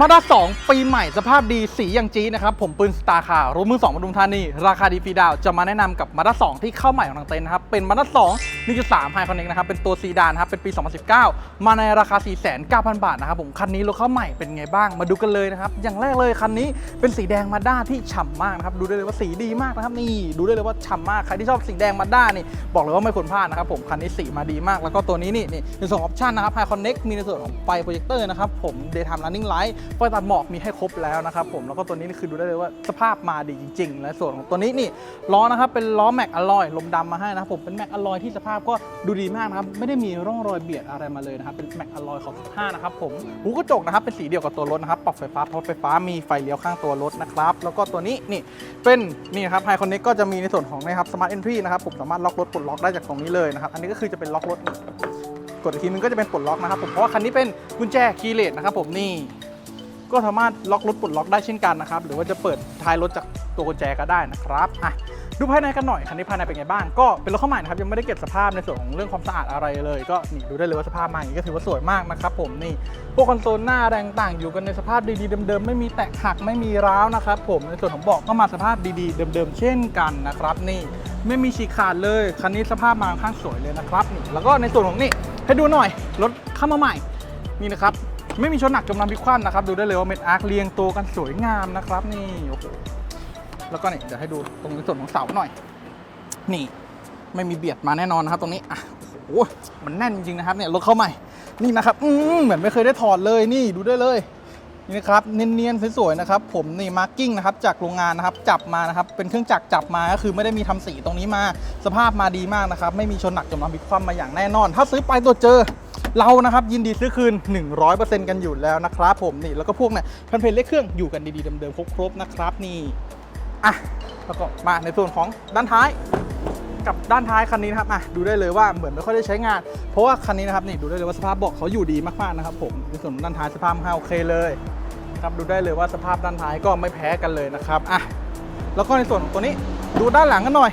มาด้า2ปีใหม่สภาพดีสีอย่างจีดนะครับ ผมปืนสตาร์คาร์รถมือ2ปทุมธานี ราคาดีฟีดาว จะมาแนะนำกับมาด้า2ที่เข้าใหม่ของทางเต็นท์นะครับ เป็นมาด้า2 1.3ไฮคอนเนกนะครับ เป็นตัวซีดานครับ เป็นปี 2019 มาในราคา 4,900 บาทนะครับผม คันนี้รถเข้าใหม่เป็นไงบ้าง มาดูกันเลยนะครับ อย่างแรกเลยคันนี้เป็นสีแดงมาด้าที่ฉ่ำมากนะครับ ดูได้เลยว่าสีดีมากนะครับ นี่ ดูได้เลยว่าฉ่ำมาก ใครที่ชอบสีแดงมาด้านี่ บอกเลยว่าไม่ควรพลาดนะครับผม คันนี้สีมาดีมาก แล้วก็ตัวนี้นี่นี่ในส่วนของออปชันนะครับไฮคอนเนกมีในส่วนของไฟโปรเจคเตอร์นะครับผม Daytime Running Light ไฟตัดหมอกมีให้ครบแล้วนะครับผมแล้วก็ตัวนี้คือดูได้เลยว่าสภาพมาดีจริงๆและส่วนของตัวนี้นี่ล้อนะครับเป็นล้อแม็กอลลอยลมดำมาให้นะครับผมเป็นแม็กอลลอยที่สภาพก็ดูดีมากนะครับไม่ได้มีร่องรอยเบียดอะไรมาเลยนะครับเป็นแม็กอลลอยของ15นะครับผมหูกระจกนะครับเป็นสีเดียวกับตัวรถนะครับปรับไฟฟ้าทอดไฟฟ้ามีไฟเลี้ยวข้างตัวรถนะครับแล้วก็ตัวนี้นี่เป็นนี่ครับไฮคอนเนก็จะมีในส่วนของนะครับสมาร์ทเอนทรีนะครับผมสามารถล็อกรถปลดล็อกได้จากตรงนี้เลยนะครับอันนี้ก็คือจะเป็นล็อกรถกดอีกทีนึงก็จะเป็นปลดล็อกนะครับผมเพราะว่าคันนี้เป็นกุญแจคีย์เลสนะครับผมนี่ ก็สามารถล็อกรถปลดล็อกได้เช่นกันนะครับ หรือว่าจะเปิดท้ายรถจากตัวกุญแจก็ได้นะครับอะดูภายในกันหน่อยคันนี้ภายในเป็นไงบ้าง ก็เป็นรถเข้าใหม่นะครับยังไม่ได้เก็บสภาพในส่วนของเรื่องความสะอาดอะไรเลย ก็นี่ดูได้เลยว่าสภาพมาอย่างนี้ก็ถือว่าสวยมากนะครับผมนี่พวกคอนโซลหน้าแรงต่างอยู่กันในสภาพดีๆเดิมๆไม่มีแตกหักไม่มีร้าวนะครับผมในส่วนของเบาะก็มาสภาพดีๆเดิมๆเช่นกันนะครับนี่ไม่มีฉีกขาดเลยคันนี้สภาพมาค่อนข้างสวยเลยนะครับนี่แล้วก็ในส่วนของนี่ให้ดูหน่อยรถเข้ามาใหม่นี่นะครับ ไม่มีชนหนักจมน้ำพลิกคว่ำนะครับ ดูได้เลยว่าเม็ดอาร์คเรียงตัวกันสวยงามนะครับ นี่โอ้โหแล้วก็นี่เดี๋ยวให้ดูตรงส่วนของเสาหน่อย นี่ไม่มีเบียดมาแน่นอนนะครับ ตรงนี้อะโอ้โหมันแน่นจริงๆนะครับเนี่ยรถเข้าใหม่นี่นะครับอืมเหมือนไม่เคยได้ถอดเลยนี่ดูได้เลยนี่นะครับเนียนๆสวยๆนะครับ ผมนี่มาร์กิ้งนะครับจากโรงงานนะครับจับมานะครับเป็นเครื่องจักรจับมาก็คือไม่ได้มีทำสีตรงนี้มา สภาพมาดีมากนะครับ ไม่มีชนหนักจมน้ำพลิกคว่ำมาอย่างแน่นอน ถ้าซื้อไปตัวเจอ เรานะครับยินดีซื้อคืน 100%กันอยู่แล้วนะครับผมนี่แล้วก็พวกเนี่ยแผ่นเพลเลขเครื่องอยู่กันดีๆเดิมๆครบๆนะครับนี่อะแล้วก็มาในส่วนของด้านท้ายกับด้านท้ายคันนี้นะครับอะดูได้เลยว่าเหมือนไม่ค่อยได้ใช้งาน เพราะว่าคันนี้นะครับนี่ดูได้เลยว่าสภาพเบาะเขาอยู่ดีมากๆนะครับผมในส่วนของด้านท้ายสภาพให้โอเคเลยครับดูได้เลยว่าสภาพด้านท้ายก็ไม่แพ้กันเลยนะครับอะแล้วก็ในส่วนของตัวนี้ดูด้านหลังกันหน่อย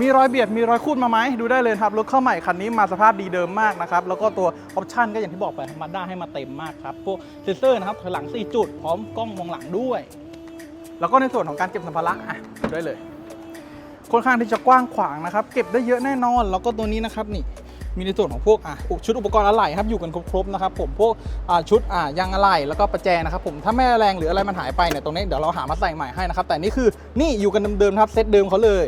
มีรอยเบียดมีรอยคูดมาไหมดูได้เลยครับรถเข้าใหม่คันนี้มาสภาพดีเดิมมากนะครับแล้วก็ตัวออปชันก็อย่างที่บอกไปมาด้าให้มาเต็มมากครับพวกเซนเซอร์นะครับถอยหลัง 4 จุด พร้อมกล้องมองหลังด้วย แล้วก็ในส่วนของการเก็บสัมภาระอะดูได้เลยค่อนข้างที่จะกว้างขวางนะครับ เก็บได้เยอะแน่นอน แล้วก็ตัวนี้นะครับนี่มีในส่วนของพวกอะชุดอุปกรณ์อะไหล่ครับอยู่กันครบๆนะครับผมพวกอ่าชุดอ่ายางอะไหล่แล้วก็ประแจนะครับผมถ้าแม่แรงหรืออะไรมันหายไปเนี่ยตรงนี้เดี๋ยวเราหามาใส่ใหม่ให้นะครับแต่นี่คือนี่อยู่กันเดิมๆครับเซตเดิมเขาเลย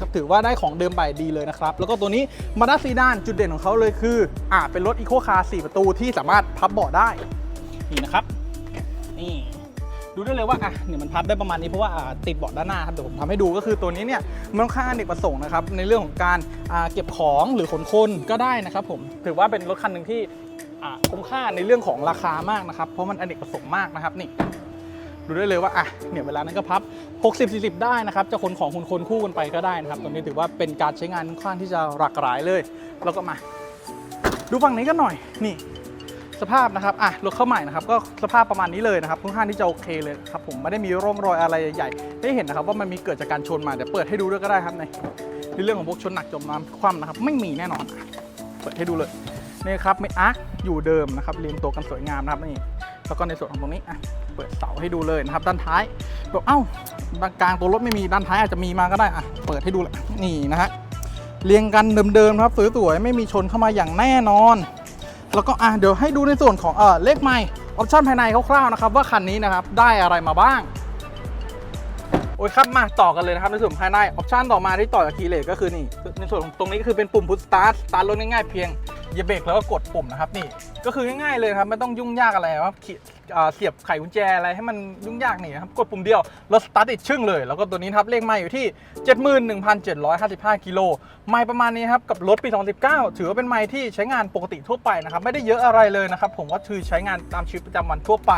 ครับถือว่าได้ของเดิมไปดีเลยนะครับ แล้วก็ตัวนี้มาด้าซีดานจุดเด่นของเขาเลยคืออ่าเป็นรถอีโคคาร์4ประตูที่สามารถพับเบาะได้ นี่นะครับ นี่ดูได้เลยว่าอะเนี่ยมันพับได้ประมาณนี้เพราะว่าติดเบาะด้านหน้าครับเดี๋ยวผมทำให้ดูก็คือตัวนี้เนี่ยมันค่อนข้างอเนกประสงค์นะครับในเรื่องของการอ่าเก็บของหรือขนคนก็ได้นะครับผมถือว่าเป็นรถคันหนึ่งที่คุ้มค่าในเรื่องของราคามากนะครับเพราะมันอเนกประสงค์มากนะครับนี่ ดูได้เลยว่าอะเนี่ยเวลานั้นก็พับ 60 40 ได้นะครับจะขนของขนคนคู่กันไปก็ได้นะครับตัวนี้ถือว่าเป็นการใช้งานค่อนข้างที่จะหลากหลายเลย แล้วก็มา ดูฝั่งนี้กันหน่อยนี่สภาพนะครับ อะ รถเข้าใหม่นะครับ ก็สภาพประมาณนี้เลยนะครับค่อนข้างที่จะโอเคเลยครับผม ไม่ได้มีร่องรอยอะไรใหญ่ๆ ได้เห็นนะครับว่ามันมีเกิดจากการชนมา เดี๋ยวเปิดให้ดูด้วยก็ได้ครับในในเรื่องของพวกชนหนักจมน้ำคว่ำนะครับ ไม่มีแน่นอน เปิดให้ดูเลย นี่ครับไม่อาร์คอยู่เดิมนะครับเรียงตัวกันสวยงามนะครับนี่ แล้วก็ในส่วนของตรงนี้ อะ เปิดเสาให้ดูเลยนะครับด้านท้ายบอกเอ้าด้านกลางตัวรถไม่มีด้านท้ายอาจจะมีมาก็ได้อะเปิดให้ดูเลยนี่นะฮะเรียงกันเดิมๆนะครับสวยๆไม่มีชนเข้ามาอย่างแน่นอน แล้วก็อะเดี๋ยวให้ดูในส่วนของเออเลขไมล์ออปชั่นภายในคร่าวๆนะครับว่าคันนี้นะครับได้อะไรมาบ้างโอ้ยครับมาต่อกันเลยนะครับในส่วนภายในออปชันต่อมาที่ต่อจากคีย์เลสก็คือนี่ในส่วนของตรงนี้ก็คือเป็นปุ่มพุทสตาร์ทสตาร์ทรถง่ายๆเพียงเหยียบเบรกแล้วก็กดปุ่มนะครับนี่ก็คือง่ายๆเลยครับไม่ต้องยุ่งยากอะไรว่าขีอ่า เสียบไขกุญแจอะไรให้มันยุ่งยากนี่นะครับ กดปุ่มเดียวแล้วสตาร์ทติดชึ่งเลย แล้วก็ตัวนี้ครับเลขไมล์อยู่ที่ 71,755 กิโลไมล์ประมาณนี้ครับ กับรถปี 2019 ถือว่าเป็นไมล์ที่ใช้งานปกติทั่วไปนะครับ ไม่ได้เยอะอะไรเลยนะครับ ผมว่าคือใช้งานตามชีวิตประจำวันทั่วไป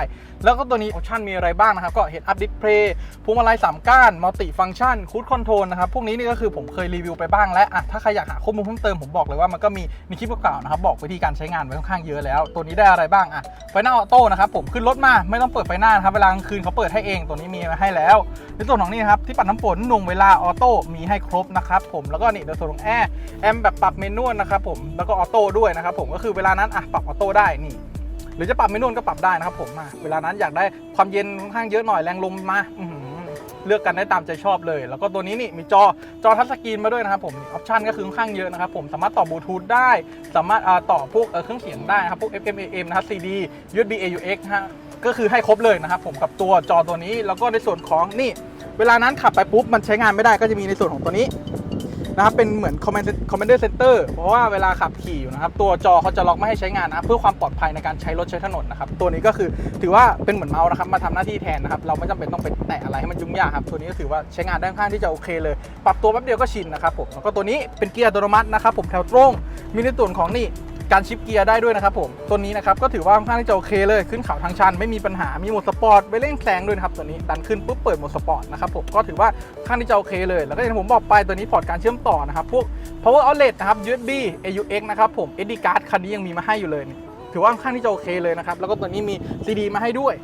แล้วก็ตัวนี้ออปชั่นมีอะไรบ้างนะครับ ก็เห็นอัพดิสเพลย์พวงมาลัย3ก้านมัลติฟัง c t ชันคูดคอนโทรลนะครับพวกนี้นี่ก็คือผมเคยรีวิวไปบ้างแล้วอะถ้าใครอยากหาข้อมูลเพิ่มเติมผมบอกเลยว่ามันก็มีในคลิปเก่าๆนะครับบอกวิธีการใช้งานไว้ค่อนข้างเยอะแล้ว ตัวนี้ได้อะไรบ้างอะไฟหน้าออโต้นะครับผมขึ้นรถมาไม่ต้องเปิดไฟหน้านะครับเวลากลางคืนเขาเปิดให้เองตัวนี้มีมาให้แล้วในส่วนของนี่นะครับที่ปัดน้ำฝนหน่วงเวลาออโต้มีให้ครบนะครับผมแล้วก็นี่ในส่วนของแอร์แอมแบบปรับเมนูนะครับผมแล้วก็ออโต้ด้วยนะครับผมก็คือเวลานั้นอะปรับออโต้ได้นี่หรือจะปรับเมนูนก็ปรับได้นะครับผมมาเวลานั้นอยากได้ความเย็นค่อนข้างเยอะหน่อยแรงลมมาอื เลือกกันได้ตามใจชอบเลย แล้วก็ตัวนี้นี่มีจอจอทัชสกรีนมาด้วยนะครับผมออปชันก็คือค่อนข้างเยอะนะครับผมสามารถต่อบลูทูธได้ สามารถต่อพวกเครื่องเสียงได้นะครับพวก FM AM นะครับ CD USB AUX นะฮะก็คือให้ครบเลยนะครับผมกับตัวจอตัวนี้แล้วก็ในส่วนของนี่ เวลานั้นขับไปปุ๊บมันใช้งานไม่ได้ก็จะมีในส่วนของตัวนี้ นะครับเป็นเหมือน Command Commander Center เพราะว่าเวลาขับขี่อยู่นะครับตัวจอเขาจะล็อกไม่ให้ใช้งานนะครับเพื่อความปลอดภัยในการใช้รถใช้ถนนนะครับตัวนี้ก็คือถือว่าเป็นเหมือนเมาส์นะครับมาทำหน้าที่แทนนะครับเราไม่จำเป็นต้องไปแตะอะไรให้มันยุ่งยากครับตัวนี้ก็ถือว่าใช้งานได้ค่อนข้างที่จะโอเคเลย ปรับตัวแป๊บเดียวก็ชินนะครับผมแล้วก็ตัวนี้เป็นเกียร์อัตโนมัตินะครับผมแถวตรงมีในส่วนของนี่ การชิปเกียร์ได้ด้วยนะครับผมตัวนี้นะครับก็ถือว่าค่อนข้างที่จะโอเคเลยขึ้นเขาทางชันไม่มีปัญหามีโหมดสปอร์ตไปเร่งแซงด้วยนะครับตัวนี้ดันขึ้นปุ๊บเปิดโหมดสปอร์ตนะครับผมก็ถือว่าค่อนข้างที่จะโอเคเลยแล้วก็อย่างที่ผมบอกไปตัวนี้พอร์ตการเชื่อมต่อนะครับพวก power outlet นะครับ USB AUX นะครับผม SD card คันนี้ยังมีมาให้อยู่เลยถือว่าค่อนข้างที่จะโอเคเลยนะครับแล้วก็ตัวนี้มี CD มาให้ด้วย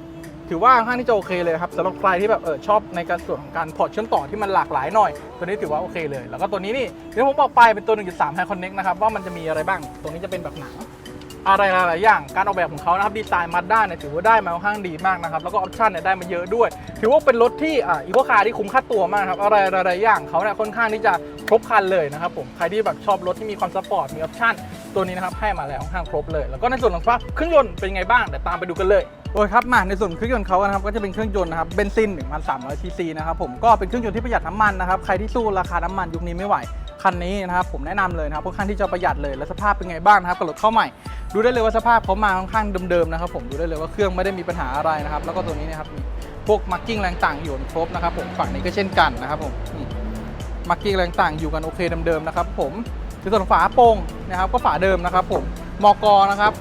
ถือว่าค่อนข้างที่จะโอเคเลยครับสำหรับใครที่แบบเออชอบในการส่วนของการพอร์ตเชื่อมต่อที่มันหลากหลายหน่อย ตัวนี้ถือว่าโอเคเลย แล้วก็ตัวนี้นี่เดี๋ยวผมบอกไปเป็นตัว 1.3 High Connect นะครับว่ามันจะมีอะไรบ้างตัวนี้จะเป็นแบบหนังอะไรหลาย ๆ อย่าง การออกแบบของเขานะครับ ดีไซน์มาด้าเนี่ยถือว่าได้มาค่อนข้างดีมากนะครับ แล้วก็ออปชั่นเนี่ยได้มาเยอะด้วย ถือว่าเป็นรถที่อ่าอีโคคาร์ที่คุ้มค่าตัวมากครับ อะไรหลาย ๆ อย่างเขาเนี่ยค่อนข้างที่จะครบครันเลยนะครับผม ใครที่แบบชอบรถที่มีความสปอร์ต มีออปชั่น ตัวนี้นะครับให้มาแล้วค่อนข้างครบเลย แล้วก็ในส่วนของฟ้าเครื่องยนต์เป็นไงบ้าง เดี๋ยวตามไปดูกันเลย โอ้ยครับมาในส่วนเครื่องยนต์เขานะครับก็จะเป็นเครื่องยนต์นะครับเบนซิน 1,300ซีซีนะครับผมก็เป็นเครื่องยนต์ที่ประหยัดน้ำมันนะครับใครที่สู้ราคาน้ำมันยุคนี้ไม่ไหวคันนี้นะครับผมแนะนำเลยนะครับค่อนข้างที่จะประหยัดเลยและสภาพเป็นไงบ้างนะครับกับรถเข้าใหม่ ดูได้เลยว่าสภาพเขามาค่อนข้างเดิมๆนะครับผมดูได้เลยว่าเครื่องไม่ได้มีปัญหาอะไรนะครับแล้วก็ตัวนี้นะครับพวกมาร์กิ้งแรงต่างอยู่ครบนะครับผมฝั่งนี้ก็เช่นกันนะครับผมมาร์กิ้งแรงต่างอยู่กันโอเคเดิมๆนะครับผมในส่วนฝาโป่งนะครับก็ฝาเดิมนะครับผม มอกนะครับ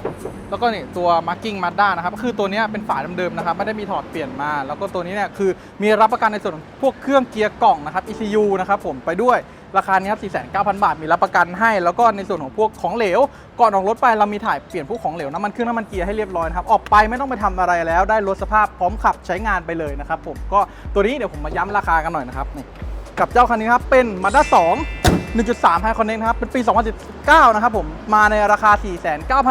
แล้วก็นี่ตัวมาร์กิ้งมาด้านะครับคือตัวนี้เป็นฝาเดิมๆนะครับไม่ได้มีถอดเปลี่ยนมา แล้วก็ตัวนี้เนี่ยคือมีรับประกันในส่วนของพวกเครื่องเกียร์กล่องนะครับ ECU นะครับผมไปด้วยราคานี้ครับ 49,000 บาท มีรับประกันให้ แล้วก็ในส่วนของพวกของเหลว ก่อนออกรถไปเรามีถ่ายเปลี่ยนพวกของเหลวน้ำมันเครื่องน้ำมันเกียร์ให้เรียบร้อยครับออกไปไม่ต้องไปทำอะไรแล้ว ได้รถสภาพพร้อมขับใช้งานไปเลยนะครับผมก็ตัวนี้เดี๋ยวผมมาย้ำราคากันหน่อยนะครับนี่กับเจ้าคันนี้ครับเป็น Mazda 2 1.3 High Connect นะครับ เป็นปี 2019 นะครับผม มาในราคา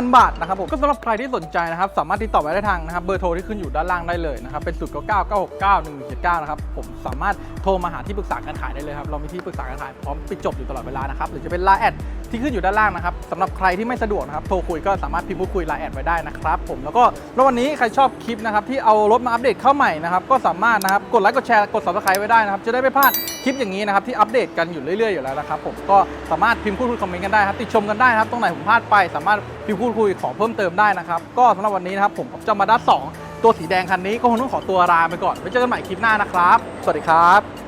49,000 บาทนะครับผม ก็สำหรับใครที่สนใจนะครับ สามารถติดต่อไว้ได้ทางนะครับ เบอร์โทรที่ขึ้นอยู่ด้านล่างได้เลยนะครับ เป็น0 9 9 9 6 9 1 1 7 9 นะครับ ผมสามารถโทรมาหาที่ปรึกษาการขายได้เลยครับ เรามีที่ปรึกษาการขายพร้อมปิดจบอยู่ตลอดเวลานะครับ หรือจะเป็นไลน์แอดที่ขึ้นอยู่ด้านล่างนะครับสำหรับใครที่ไม่สะดวกนะครับโทรคุยก็สามารถพิมพ์พูดคุยไลน์แอดไว้ได้นะครับผมแล้วก็แล้ววันนี้ใครชอบคลิปนะครับที่เอารถมาอัปเดตเข้าใหม่นะครับก็สามารถนะครับกดไลค์กดแชร์กด subscribe ไว้ได้นะครับจะได้ไม่พลาดคลิปอย่างนี้นะครับที่อัปเดตกันอยู่เรื่อยๆอยู่แล้วนะครับผมก็สามารถพิมพ์พูดคุยคอมเมนต์กันได้ครับติชมกันได้ครับตรงไหนผมพลาดไปสามารถพิมพ์พูดคุยขอเพิ่มเติมได้นะครับก็สำหรับวันนี้นะครับผมจะมาดัสสองตัวสีแดงคันนี้ก็คงต้องขอตัวลาไปก่อนไว้เจอกันใหม่คลิปหน้านะครับ สวัสดีครับ